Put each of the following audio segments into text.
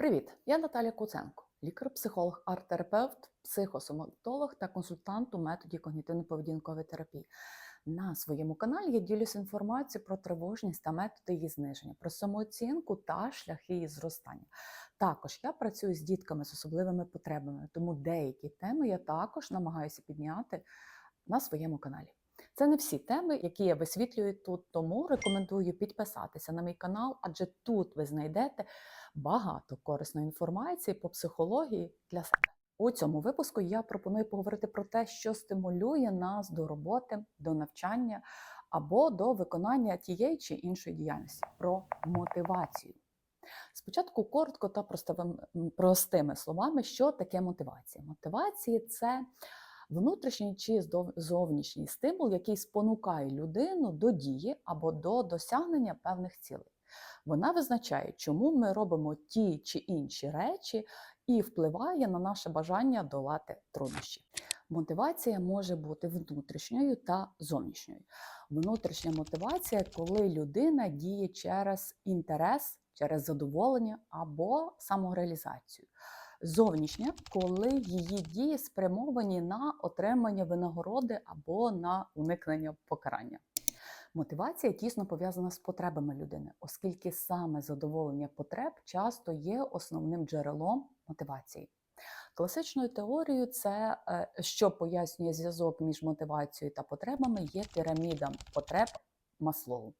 Привіт! Я Наталя Куценко, лікар-психолог, арт-терапевт, психосоматолог та консультант у методі когнітивно-поведінкової терапії. На своєму каналі я ділюся інформацією про тривожність та методи її зниження, про самооцінку та шляхи її зростання. Також я працюю з дітками з особливими потребами, тому деякі теми я також намагаюся підняти на своєму каналі. Це не всі теми, які я висвітлюю тут, тому рекомендую підписатися на мій канал, адже тут ви знайдете багато корисної інформації по психології для себе. У цьому випуску я пропоную поговорити про те, що стимулює нас до роботи, до навчання або до виконання тієї чи іншої діяльності про мотивацію. Спочатку коротко та простими словами, що таке мотивація. Мотивація це внутрішній чи зовнішній стимул, який спонукає людину до дії або до досягнення певних цілей. Вона визначає, чому ми робимо ті чи інші речі, і впливає на наше бажання долати труднощі. Мотивація може бути внутрішньою та зовнішньою. Внутрішня мотивація, коли людина діє через інтерес, через задоволення або самореалізацію. Зовнішня, коли її дії спрямовані на отримання винагороди або на уникнення покарання. Мотивація тісно пов'язана з потребами людини, оскільки саме задоволення потреб часто є основним джерелом мотивації. Класичною теорією, це е, що пояснює зв'язок між мотивацією та потребами, є піраміда потреб Маслоу.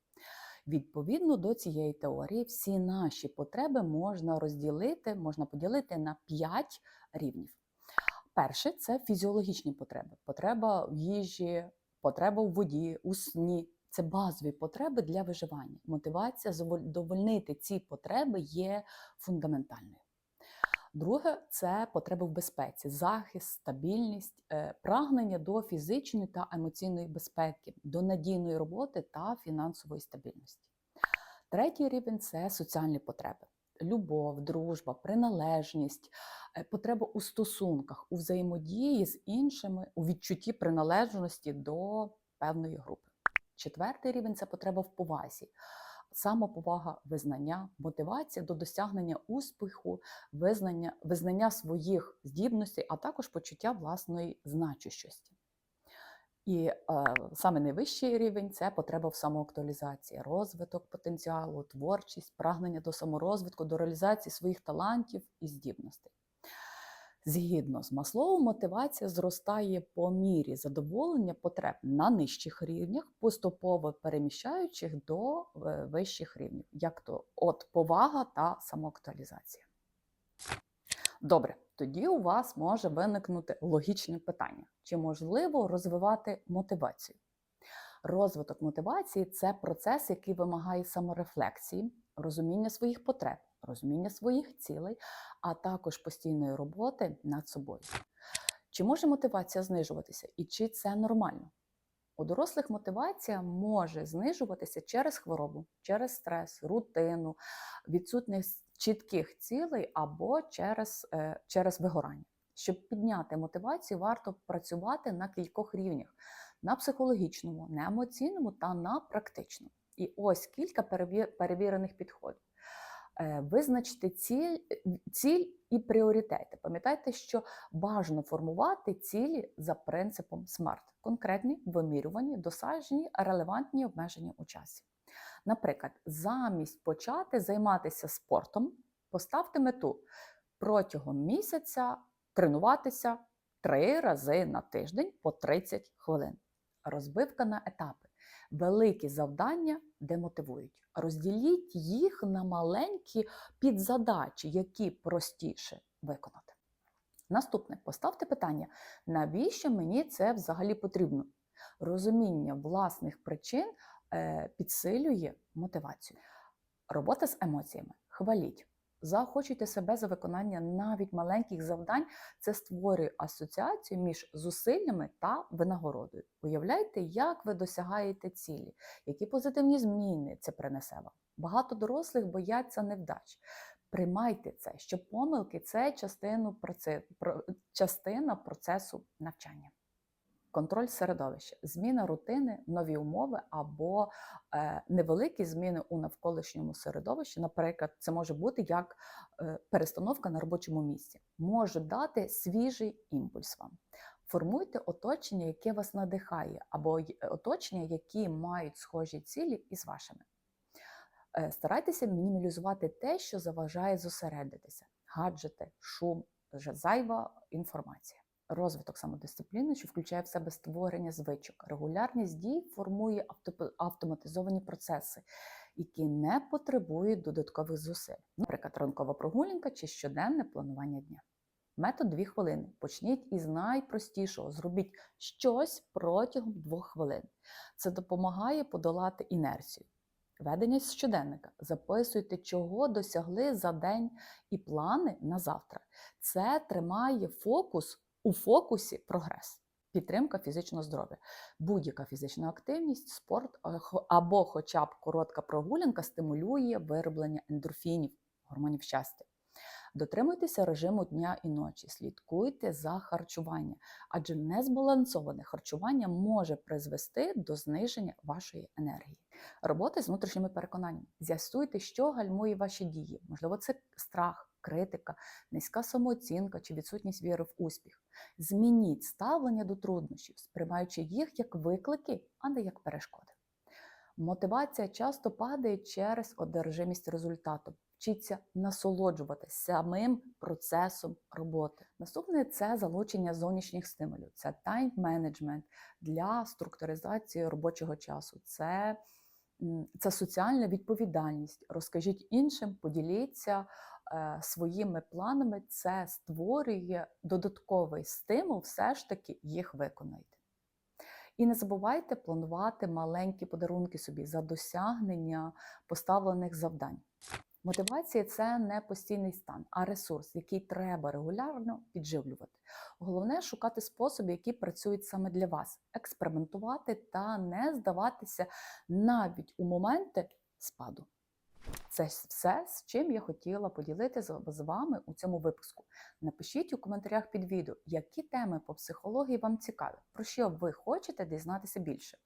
Відповідно до цієї теорії, всі наші потреби можна розділити, можна поділити на 5 рівнів. Перше це фізіологічні потреби: потреба в їжі, потреба в воді, у сні. Це базові потреби для виживання. Мотивація задовольнити ці потреби є фундаментальною. Друге це потреби в безпеці, захист, стабільність, е, прагнення до фізичної та емоційної безпеки, до надійної роботи та фінансової стабільності. Третій рівень це соціальні потреби: любов, дружба, приналежність, е, потреба у стосунках, у взаємодії з іншими, у відчутті приналежності до певної групи. Четвертий рівень це потреба в повазі, самоповага, визнання, мотивація до досягнення успіху, визнання, визнання своїх здібностей, а також почуття власної значущості. І е, саме найвищий рівень це потреба в самоактуалізації, розвиток потенціалу, творчість, прагнення до саморозвитку, до реалізації своїх талантів і здібностей. Згідно з Маслоу, мотивація зростає по мірі задоволення потреб на нижчих рівнях, поступово переміщаючих до е, вищих рівнів, як то от повага та самоактуалізація. Добре, тоді у вас може виникнути логічне питання: чи можливо розвивати мотивацію? Розвиток мотивації це процес, який вимагає саморефлексії, розуміння своїх потреб, розуміння своїх цілей, а також постійної роботи над собою. Чи може мотивація знижуватися і чи це нормально? У дорослих мотивація може знижуватися через хворобу, через стрес, рутину, відсутність чітких цілей або через, е, через вигорання. Щоб підняти мотивацію, варто працювати на кількох рівнях: на психологічному, на емоційному та на практичному. І ось кілька перевірених підходів. Е, визначити ціль, ціль і пріоритети. Пам'ятайте, що бажано формувати цілі за принципом SMART. конкретні, вимірювані, досажені, релевантні обмеження у часі. Наприклад, замість почати займатися спортом, поставте мету протягом місяця тренуватися три рази на тиждень по 30 хвилин. Розбивка на етапи. Великі завдання демотивують. Розділіть їх на маленькі підзадачі, які простіше виконати. Наступне поставте питання, навіщо мені це взагалі потрібно? Розуміння власних причин е, підсилює мотивацію. Робота з емоціями. Хваліть. Заохочуйте себе за виконання навіть маленьких завдань, це створює асоціацію між зусиллями та винагородою. Уявляйте, як ви досягаєте цілі, які позитивні зміни це принесе вам. Багато дорослих бояться невдач. Приймайте це, що помилки це частину, частина процесу навчання. Контроль середовища, зміна рутини, нові умови або е, невеликі зміни у навколишньому середовищі. Наприклад, це може бути як е, перестановка на робочому місці, може дати свіжий імпульс вам. Формуйте оточення, яке вас надихає, або оточення, які мають схожі цілі із вашими. Е, Старайтеся мінімалізувати те, що заважає зосередитися: гаджети, шум, зайва інформація. Розвиток самодисципліни, що включає в себе створення звичок. Регулярність дій формує автоматизовані процеси, які не потребують додаткових зусиль. Наприклад, ранкова прогулянка чи щоденне планування дня. Метод 2 хвилини. Почніть із найпростішого. Зробіть щось протягом 2 хвилин. Це допомагає подолати інерцію. Ведення щоденника. Записуйте, чого досягли за день і плани на завтра. Це тримає фокус у фокусі прогрес. Підтримка фізичного здоров'я. Будь-яка фізична активність, спорт або хоча б коротка прогулянка стимулює вироблення ендорфінів, гормонів щастя. Дотримуйтеся режиму дня і ночі, слідкуйте за харчуванням, адже незбалансоване харчування може призвести до зниження вашої енергії. Робота з внутрішніми переконаннями. З'ясуйте, що гальмує ваші дії. Можливо, це страх, критика, низька самооцінка чи відсутність віри в успіх. Змініть ставлення до труднощів, сприймаючи їх як виклики, а не як перешкоди. Мотивація часто падає через одержимість результату. Вчіться насолоджуватися самим процесом роботи. Наступне це залучення зовнішніх стимулів, це тайм-менеджмент для структуризації робочого часу. Це, це соціальна відповідальність. Розкажіть іншим, поділіться своїми планами. Це створює додатковий стимул, все ж таки їх виконайте. І не забувайте планувати маленькі подарунки собі за досягнення поставлених завдань. Мотивація це не постійний стан, а ресурс, який треба регулярно підживлювати. Головне шукати способи, які працюють саме для вас, експериментувати та не здаватися навіть у моменти спаду. Це все, з чим я хотіла поділитися з вами у цьому випуску. Напишіть у коментарях під відео, які теми по психології вам цікаві, про що ви хочете дізнатися більше.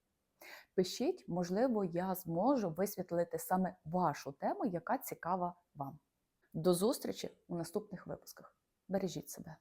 Пишіть, можливо, я зможу висвітлити саме вашу тему, яка цікава вам. До зустрічі у наступних випусках. Бережіть себе!